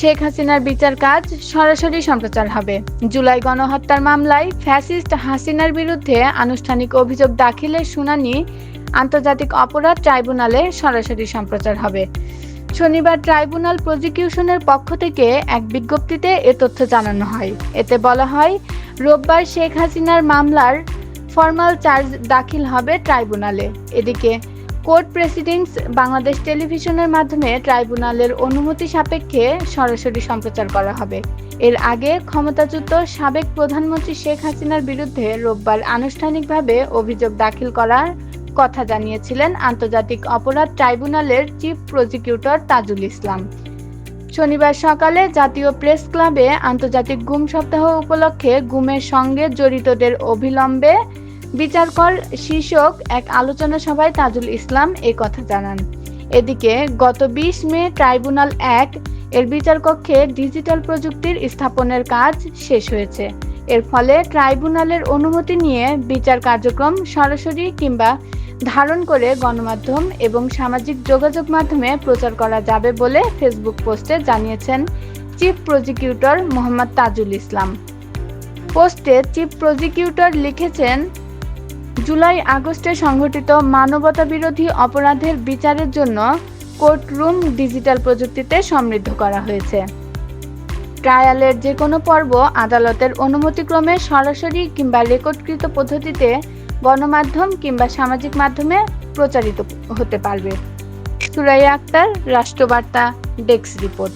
শেখ হাসিনার বিচার কাজ সরাসরি সম্প্রচার হবে। জুলাই গণহত্যার মামলায় ফ্যাসিস্ট হাসিনার বিরুদ্ধে আনুষ্ঠানিক অভিযোগ দাখিলের শুনানি আন্তর্জাতিক অপরাধ ট্রাইব্যুনালে সরাসরি সম্প্রচার হবে। শনিবার ট্রাইব্যুনাল প্রজিকিউশনের পক্ষ থেকে এক বিজ্ঞপ্তিতে এ তথ্য জানানো হয়। এতে বলা হয়, রোববার শেখ হাসিনার মামলার ফর্মাল চার্জ দাখিল হবে ট্রাইব্যুনালে। এদিকে কোর্ট প্রেসিডেন্টস বাংলাদেশ টেলিভিশনের মাধ্যমে ট্রাইব্যুনালের অনুমতি সাপেক্ষে সরাসরি সম্প্রচার করা হবে। এর আগে ক্ষমতাচ্যুত সাবেক প্রধানমন্ত্রী শেখ হাসিনার বিরুদ্ধে রোববার আনুষ্ঠানিকভাবে অভিযোগ দাখিল করার কথা জানিয়েছিলেন আন্তর্জাতিক অপরাধ ট্রাইব্যুনালের চিফ প্রসিকিউটর তাজুল ইসলাম। শনিবার সকালে জাতীয় প্রেস ক্লাবে আন্তর্জাতিক গুম সপ্তাহ উপলক্ষে গুমের সঙ্গে জড়িতদের অবিলম্বে বিচার কর শীর্ষক এক আলোচনা সভায় তাজুল ইসলাম এই কথা জানান। এদিকে গত বিশ মে ট্রাইব্যুনাল এক এর বিচার কক্ষে ডিজিটাল প্রযুক্তির স্থাপনের কাজ শেষ হয়েছে। এর ফলে ট্রাইব্যুনালের অনুমতি নিয়ে বিচার কার্যক্রম সরাসরি কিংবা ধারণ করে গণমাধ্যম এবং সামাজিক যোগাযোগ মাধ্যমে প্রচার করা যাবে বলে ফেসবুক পোস্টে জানিয়েছেন চিফ প্রজিকিউটর মোহাম্মদ তাজুল ইসলাম। পোস্টে চিফ প্রজিকিউটর লিখেছেন জুলাই আগস্টে সংঘটিত মানবতা বিরোধী অপরাধের বিচারের জন্য কোর্টরুম ডিজিটাল প্রযুক্তিতে সমৃদ্ধ করা হয়েছে। ট্রায়ালের যে কোনো পর্ব আদালতের অনুমতিক্রমে সরাসরি কিংবা রেকর্ডকৃত পদ্ধতিতে গণমাধ্যম কিংবা সামাজিক মাধ্যমে প্রচারিত হতে পারবে। Suraiya Akter, Rashtrabarta, desk report.